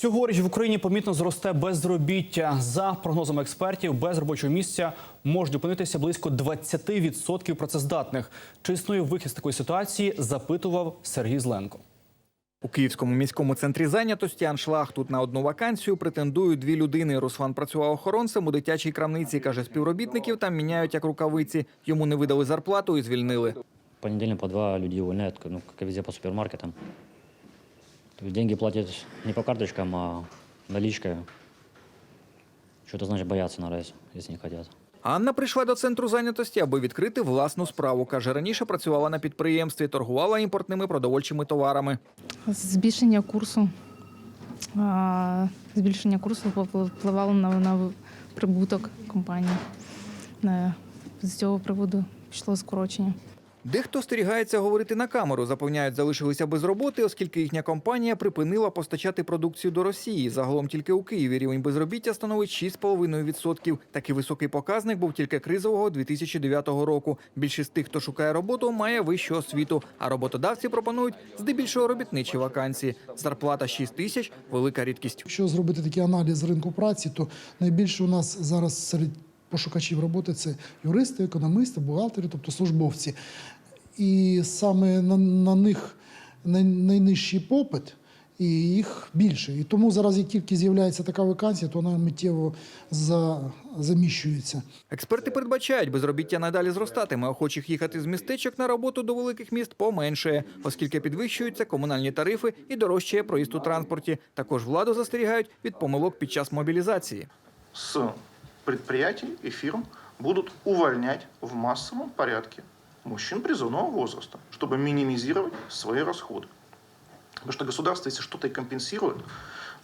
Цьогоріч в Україні помітно зросте безробіття. За прогнозами експертів, без робочого місця можуть опинитися близько 20% працездатних. Чи існує вихід з такої ситуації? Запитував Сергій Зленко. У Київському міському центрі зайнятості аншлаг тут на одну вакансію претендують дві людини. Руслан працював охоронцем у дитячій крамниці. каже, співробітників там міняють як рукавиці. Йому не видали зарплату і звільнили. понедельно по два людей увольняют, ну, и везде по супермаркетам. То есть деньги платят не по карточкам, а наличкой. Что-то значит боятся на раз, если не хотят. Анна прийшла до центру зайнятості, аби відкрити власну справу. каже, раніше працювала на підприємстві, торгувала імпортними продовольчими товарами. Збільшення курсу. Збільшення курсу впли- впливало на, на прибуток компанії. Е, З цього приводу пішло скорочення. Дехто остерігається говорити на камеру. Запевняють, залишилися без роботи, оскільки їхня компанія припинила постачати продукцію до Росії. Загалом тільки у Києві рівень безробіття становить 6,5%. Такий високий показник був тільки кризового 2009 року. Більшість тих, хто шукає роботу, має вищу освіту. А роботодавці пропонують здебільшого робітничі вакансії. Зарплата 6 тисяч велика рідкість. Якщо зробити такий аналіз ринку праці, то найбільше у нас зараз серед пошукачів роботи це юристи, економісти, бухгалтери, тобто службовці. І саме на, на них найнижчий попит, і їх більше. І тому зараз, як тільки з'являється така вакансія, то вона миттєво за, заміщується. Експерти передбачають, безробіття надалі зростатиме. Охочих їхати з містечок на роботу до великих міст поменшає, оскільки підвищуються комунальні тарифи і дорожчає проїзд у транспорті. Також владу застерігають від помилок під час мобілізації. Предприятий и фирм будут увольнять в массовом порядке мужчин призывного возраста, чтобы минимизировать свои расходы. Потому что государство, если что-то и компенсирует,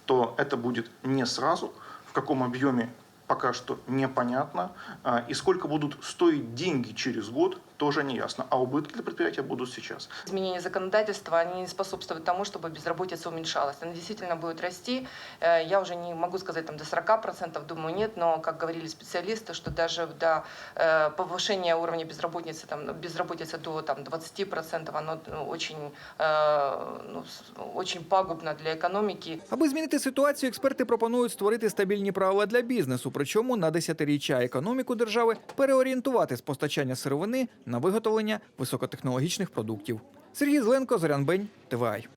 то это будет не сразу, в каком объеме пока что непонятно, а, и сколько будут стоить деньги через год, тоже не ясно. А убытки для предприятия будут сейчас. Изменения законодательства, они не способствуют тому, чтобы безработица уменьшалась. Она действительно будет расти. Э, Я уже не могу сказать там до 40%, думаю, нет, но, как говорили специалисты, что даже до э, повышения уровня безработицы, там, безработицы до там, 20%, оно ну, очень, э, ну, с- очень пагубно для экономики. Аби змінити ситуацію, експерти пропонують створити стабільні правила для бізнесу, причому на десятиріччя економіку держави переорієнтувати з постачання сировини на виготовлення високотехнологічних продуктів. Сергій Зленко, Зорян Бень, ТВАЙ.